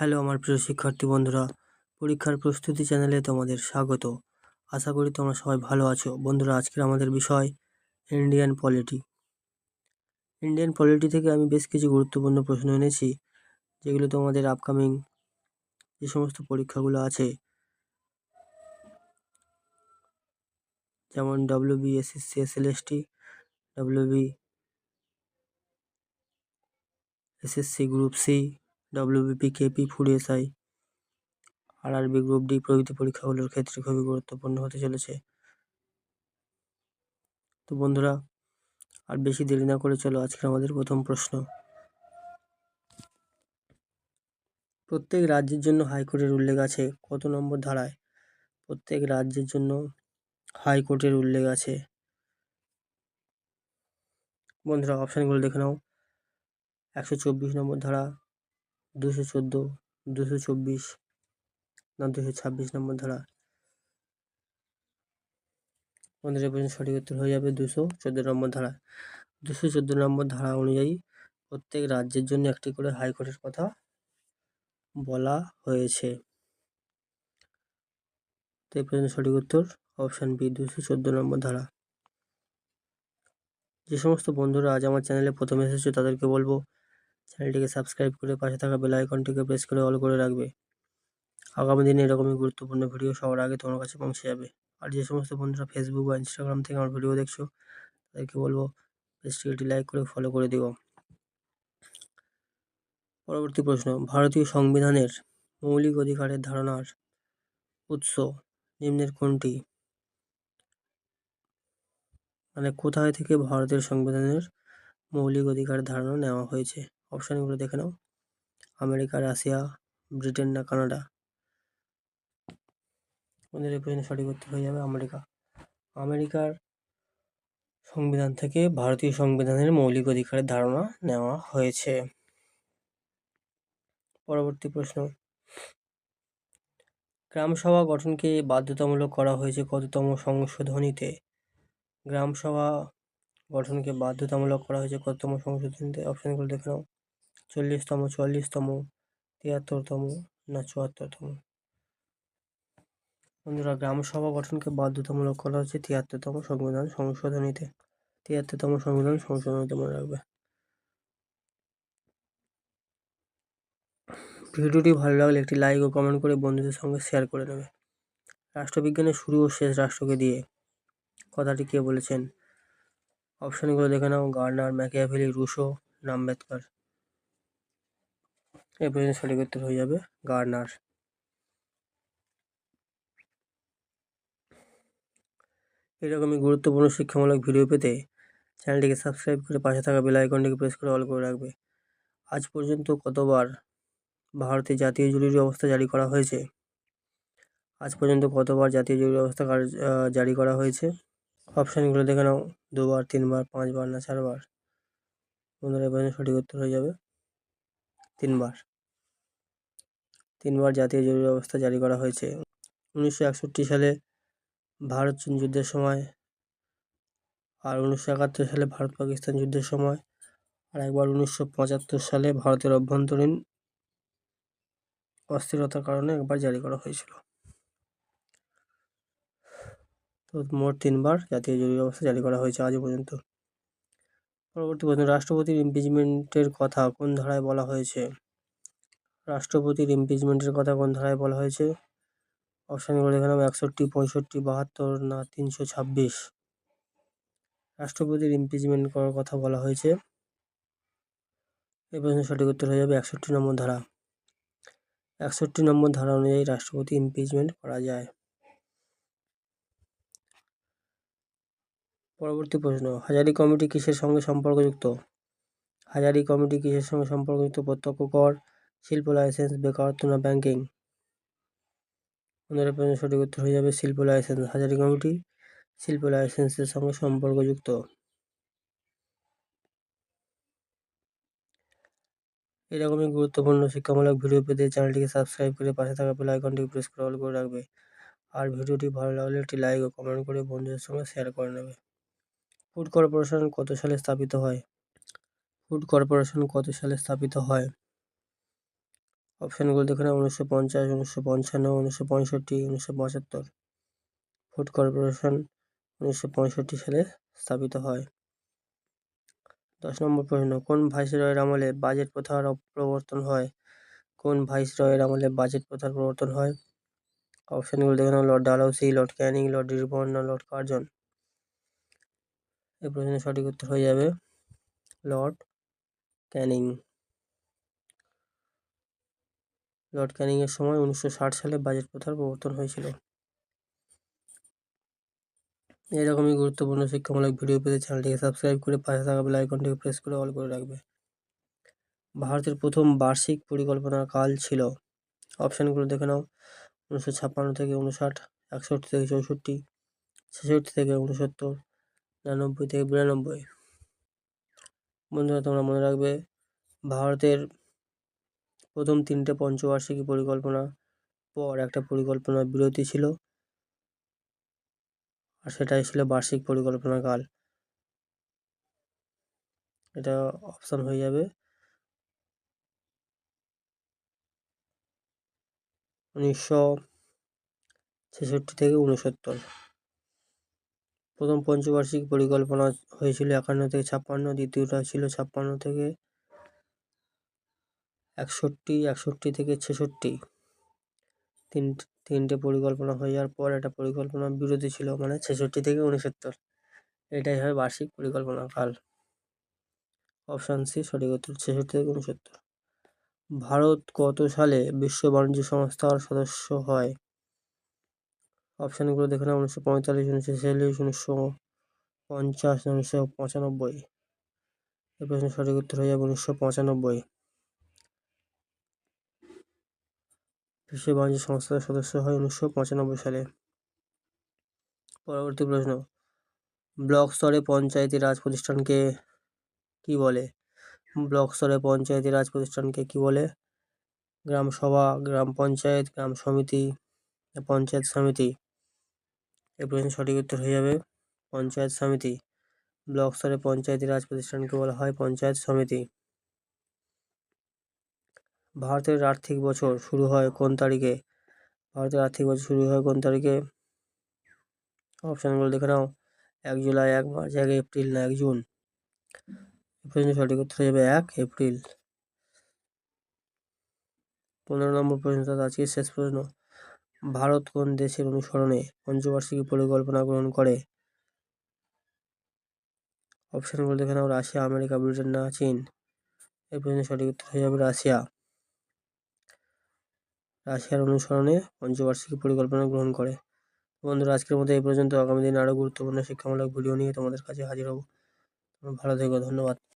Hello আমার প্রিয় শিক্ষার্থী বন্ধুরা, পরীক্ষার প্রস্তুতি চ্যানেলে তোমাদের স্বাগত। আশা করি তোমরা সবাই ভালো আছো। বন্ধুরা, আজকের আমাদের বিষয় ইন্ডিয়ান পলিটি ইন্ডিয়ান পলিটি থেকে আমি বেশ কিছু গুরুত্বপূর্ণ প্রশ্ন এনেছি, যেগুলো তোমাদের আপকামিং যে সমস্ত পরীক্ষাগুলো আছে, যেমন W B SSC SLST W B SSC group C WBP KP SI R RB group D প্রভৃতি পরীক্ষাগুলোর ক্ষেত্রে খুবই গুরুত্বপূর্ণ হতে চলেছে। তো বন্ধুরা, আর বেশি দেরি না করে চলো আজকে আমাদের প্রথম প্রশ্ন। প্রত্যেক রাজ্যের জন্য হাইকোর্টের উল্লেখ আছে, কত নম্বর ধারায়? প্রত্যেক রাজ্যের জন্য হাইকোর্টের উল্লেখ আছে। বন্ধুরা অপশানগুলো দেখে নাও। একশো চব্বিশ নম্বর ধারা দুশো চোদ্দ, দুশো চব্বিশ না দুশো ছাব্বিশ নম্বর ধারা। আমাদের পর্যন্ত সঠিক উত্তর হয়ে যাবে দুশো চোদ্দ নম্বর ধারা। দুশো চোদ্দ নম্বর ধারা অনুযায়ী প্রত্যেক রাজ্যের জন্য একটি করে হাইকোর্টের কথা বলা হয়েছে। তো এই পর্যন্ত সঠিক উত্তর অপশান বি, দুশো চোদ্দ নম্বর ধারা। যে সমস্ত বন্ধুরা আজ আমার চ্যানেলে প্রথম এসেছ তাদেরকে বলব চ্যানেলটিকে সাবস্ক্রাইব করে পাশে থাকা বেল আইকনটিকে প্রেস করে অল করে রাখবে। আগামী দিনে এরকমই গুরুত্বপূর্ণ ভিডিও সবার আগে তোমার কাছে পৌঁছে যাবে। আর যে সমস্ত বন্ধুরা ফেসবুক বা ইনস্টাগ্রাম থেকে আমার ভিডিও দেখছ, তাদেরকে বলব পেজটিকে লাইক করে ফলো করে দিও। পরবর্তী প্রশ্ন, ভারতীয় সংবিধানের মৌলিক অধিকারের ধারণার উৎস নিম্নের কোনটি? মানে কোথায় থেকে ভারতের সংবিধানের মৌলিক অধিকারের ধারণা নেওয়া হয়েছে? অপশানগুলো দেখে নাও। আমেরিকা, রাশিয়া, ব্রিটেন না কানাডা। আমাদের এই প্রশ্নের সঠিক উত্তর হয়ে যাবে আমেরিকা। আমেরিকার সংবিধান থেকে ভারতীয় সংবিধানের মৌলিক অধিকারের ধারণা নেওয়া হয়েছে। পরবর্তী প্রশ্ন। গ্রামসভা গঠনকে বাধ্যতামূলক করা হয়েছে কততম সংশোধনীতে? গ্রামসভা গঠনকে বাধ্যতামূলক করা হয়েছে কততম সংশোধনীতে? অপশানগুলো দেখে নাও। চল্লিশতম, চুয়াল্লিশতম, তিয়াত্তরতম না চুয়াত্তরতম? বন্ধুরা গ্রামসভা গঠনকে বাধ্যতামূলক করা হচ্ছে তিয়াত্তরতম সংবিধান সংশোধনীতে। তিয়াত্তরতম সংবিধান সংশোধনীতে মনে রাখবে। ভিডিওটি ভালো লাগলে একটি লাইক ও কমেন্ট করে বন্ধুদের সঙ্গে শেয়ার করে নেবে রাষ্ট্রবিজ্ঞানের শুরু ও শেষ রাষ্ট্রকে দিয়ে। কথাটি কে বলেছেন? অপশানগুলো দেখে নাও। গার্নার, ম্যাকিয়াভেলি, রুশো আম্বেদকর এ পর্যন্ত সঠিক উত্তর হয়ে যাবে গার্নার। এরকমই গুরুত্বপূর্ণ শিক্ষামূলক ভিডিও পেতে চ্যানেলটিকে সাবস্ক্রাইব করে পাশে থাকা বেল আইকনটিকে প্রেস করে অল করে রাখবে। আজ পর্যন্ত কতবার ভারতে জাতীয় জরুরি অবস্থা জারি করা হয়েছে? আজ পর্যন্ত কতবার জাতীয় জরুরি অবস্থা জারি করা হয়েছে? অপশানগুলো দেখে নাও। দুবার, তিনবার, পাঁচবার না চারবার? বন্ধুরা এবার সঠিক উত্তর হয়ে যাবে। তিনবার। তিনবার জাতীয় জরুরি অবস্থা জারি করা হয়েছে। উনিশশো একষট্টি সালে ভারত চীন যুদ্ধের সময় আর উনিশশো একাত্তর সালে ভারত পাকিস্তান যুদ্ধের সময় আর একবার উনিশশো পঁচাত্তর সালে ভারতের অভ্যন্তরীণ অস্থিরতার কারণে একবার জারি করা হয়েছিল। তো মোট তিনবার জাতীয় জরুরি অবস্থা জারি করা হয়েছে আজও পর্যন্ত। পরবর্তী প্রশ্ন, রাষ্ট্রপতির ইমপিচমেন্টের কথা কোন ধারায় বলা হয়েছে? রাষ্ট্রপতির ইমপিচমেন্টের কথা কোন ধারায় বলা হয়েছে। অপশানগুলো দেখে নাম একষট্টি, পঁয়ষট্টি, বাহাত্তর না তিনশো ছাব্বিশ। রাষ্ট্রপতির ইমপিচমেন্ট করার কথা বলা হয়েছে। এই প্রশ্নের সঠিক উত্তর হয়ে যাবে একষট্টি নম্বর ধারা। একষট্টি নম্বর ধারা অনুযায়ী রাষ্ট্রপতি ইমপিচমেন্ট করা যায়। পরবর্তী প্রশ্ন, হাজারি কমিটি কিসের সঙ্গে সম্পর্কযুক্ত? হাজারি কমিটি কিসের সঙ্গে সম্পর্কযুক্ত? প্রত্যক্ষ কর শিল্প লাইসেন্স বেকারত্ব না ব্যাংকিং পনেরো প্রশ্ন সঠিক উত্তর হয়ে যাবে শিল্প লাইসেন্স, হাজারি কমিটি শিল্প লাইসেন্সের সঙ্গে সম্পর্কযুক্ত। এরকমই গুরুত্বপূর্ণ শিক্ষামূলক ভিডিও পেতে চ্যানেলটিকে সাবস্ক্রাইব করে পাশে থাকা বেল আইকনটি প্রেস করে অল করে রাখবে। আর ভিডিওটি ভালো লাগলে একটি লাইক ও কমেন্ট করে বন্ধুদের সঙ্গে শেয়ার করে নেবে। ফুড কর্পোরেশন কত সালে স্থাপিত হয়? ফুড কর্পোরেশন কত সালে স্থাপিত হয়? অপশানগুলো দেখে নাও, উনিশশো পঞ্চাশ, উনিশশো পঞ্চান্ন, উনিশশো পঁয়ষট্টি, উনিশশো পঁচাত্তর। ফুড কর্পোরেশন উনিশশো পঁয়ষট্টি সালে স্থাপিত হয়। দশ নম্বর প্রশ্ন, কোন ভাইসরয়ের আমলে বাজেট প্রথার প্রবর্তন হয়? কোন ভাইসরয়ের আমলে বাজেট প্রথার প্রবর্তন হয়? অপশানগুলো দেখে নাও, Lord Dalhousie, Lord Canning, Lord Ripon Lord Curzon. এই প্রশ্নের সঠিক উত্তর হয়ে যাবে, লর্ড ক্যানিং। লর্ড ক্যানিং এর সময় উনিশশো ষাট সালে বাজেট প্রথার প্রবর্তন হয়েছিল। এরকমই গুরুত্বপূর্ণ শিক্ষামূলক ভিডিও পেতে চ্যানেলটিকে সাবস্ক্রাইব করে পাশে থাকা বেল আইকনটিকে প্রেস করে অল করে রাখবে। ভারতের প্রথম বার্ষিক পরিকল্পনার কাল ছিল। অপশানগুলো দেখে নাও। উনিশশো ছাপ্পান্ন থেকে উনষাট একষট্টি থেকে চৌষট্টি, ছেষট্টি থেকে উনসত্তর, নিরানব্বই থেকে বিরানব্বই। বন্ধুরা, তোমরা মনে রাখবে, ভারতের প্রথম তিনটে পঞ্চবার্ষিকী পরিকল্পনা, পর একটা পরিকল্পনা বিরতি ছিল। আর সেটাই ছিল বার্ষিক পরিকল্পনা কাল। এটা অপশান হয়ে যাবে। উনিশশো ছেষট্টি থেকে উনসত্তর। প্রথম পঞ্চবার্ষিক পরিকল্পনা হয়েছিল একান্ন থেকে ছাপ্পান্ন, দ্বিতীয়টা ছিল ছাপ্পান্ন থেকে একষট্টি একষট্টি থেকে ছেষট্টি। তিন, তিনটে পরিকল্পনা হয়ে যাওয়ার পর একটা পরিকল্পনা বিরতি ছিল মানে ছেষট্টি থেকে উনসত্তর। এটাই হয় বার্ষিক পরিকল্পনা কাল। অপশান সি সঠিক উত্তর, ছেষট্টি থেকে উনসত্তর। ভারত কত সালে বিশ্ব বাণিজ্য সংস্থার সদস্য হয়। অপশানগুলো দেখে নাও, উনিশশো পঁয়তাল্লিশ, উনিশশো ছেচল্লিশ উনিশশো পঞ্চাশ, উনিশশো পঁচানব্বই। এই প্রশ্নের সঠিক উত্তর হয়ে যাবে উনিশশো পঁচানব্বই। বিশ্ব বাণিজ্য সংস্থার সদস্য হয় উনিশশো পঁচানব্বই সালে। পরবর্তী প্রশ্ন, ব্লক স্তরে পঞ্চায়েতি রাজ প্রতিষ্ঠানকে কি বলে? ব্লক স্তরে পঞ্চায়েতি রাজ প্রতিষ্ঠানকে কি বলে? গ্রাম সভা, গ্রাম পঞ্চায়েত, গ্রাম সমিতি, পঞ্চায়েত সমিতি। এই প্রশ্নের সঠিক উত্তর হয়ে যাবে, পঞ্চায়েত সমিতি। ব্লক স্তরে পঞ্চায়েতি রাজ প্রতিষ্ঠানকে বলা হয় পঞ্চায়েত সমিতি। ভারতের আর্থিক বছর শুরু হয় কোন তারিখে? ভারতের আর্থিক বছর শুরু হয় কোন তারিখে? অপশানগুলো দেখে নাও। এক জুলাই, এক মার্চ, এক এপ্রিল না এক জুন। প্রশ্নের সঠিক উত্তর হয়ে যাবে এক এপ্রিল। পনেরো নম্বর প্রশ্ন তথা আজকের শেষ প্রশ্ন। ভারত কোন দেশের অনুসরণে পঞ্চবার্ষিকী পরিকল্পনা গ্রহণ করে? অপশানগুলো দেখে নাও, রাশিয়া, আমেরিকা, ব্রিটেন না চীন। এই প্রশ্নের সঠিক উত্তর হয়ে যাবে রাশিয়া। রাশিয়ার অনুসরণে পঞ্চবার্ষিকী পরিকল্পনা গ্রহণ করে। বন্ধুরা, আজকের মতো এই পর্যন্ত। আগামী দিন আরও গুরুত্বপূর্ণ শিক্ষামূলক ভিডিও নিয়ে তোমাদের কাছে হাজির হব। ভালো থেকো, ধন্যবাদ।